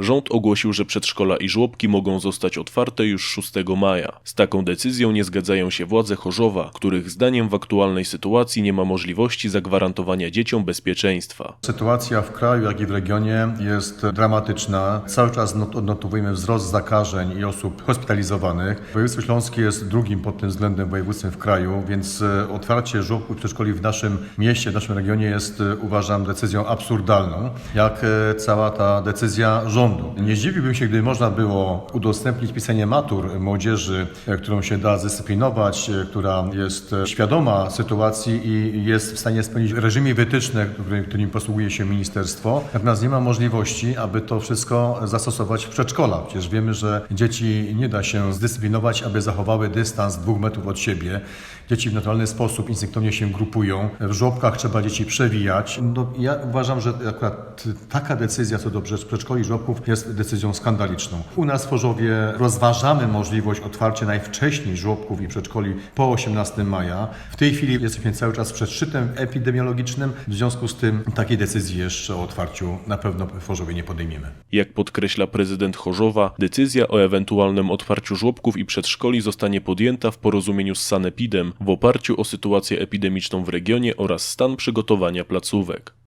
Rząd ogłosił, że przedszkola i żłobki mogą zostać otwarte już 6 maja. Z taką decyzją nie zgadzają się władze Chorzowa, których zdaniem w aktualnej sytuacji nie ma możliwości zagwarantowania dzieciom bezpieczeństwa. Sytuacja w kraju, jak i w regionie jest dramatyczna. Cały czas not- odnotowujemy wzrost zakażeń i osób hospitalizowanych. Województwo Śląskie jest drugim pod tym względem województwem w kraju, więc e, otwarcie żłobków i przedszkoli w naszym mieście, w naszym regionie jest, e, uważam, decyzją absurdalną, jak e, cała ta decyzja rządu. Nie zdziwiłbym się, gdyby można było udostępnić pisanie matur młodzieży, którą się da zdyscyplinować, która jest świadoma sytuacji i jest w stanie spełnić w reżimie wytyczne, który- którym posługuje się ministerstwo. Natomiast nie ma możliwości, aby to wszystko zastosować w przedszkolach. Przecież wiemy, że dzieci nie da się zdyscyplinować, aby zachowały dystans dwóch metrów od siebie. Dzieci w naturalny sposób instynktownie się grupują. W żłobkach trzeba dzieci przewijać. No, ja uważam, że akurat taka decyzja co do przedsz- przedszkoli i żłobków jest decyzją skandaliczną. U nas w Chorzowie rozważamy możliwość otwarcia najwcześniej żłobków i przedszkoli po 18 maja. W tej chwili jesteśmy cały czas przed szczytem epidemiologicznym. W związku z tym takiej decyzji jeszcze o otwarciu na pewno w Chorzowie nie podejmiemy. Jak podkreśla prezydent Chorzowa, decyzja o ewentualnym otwarciu żłobków i przedszkoli zostanie podjęta w porozumieniu z Sanepidem w oparciu o sytuację epidemiczną w regionie oraz stan przygotowania placówek.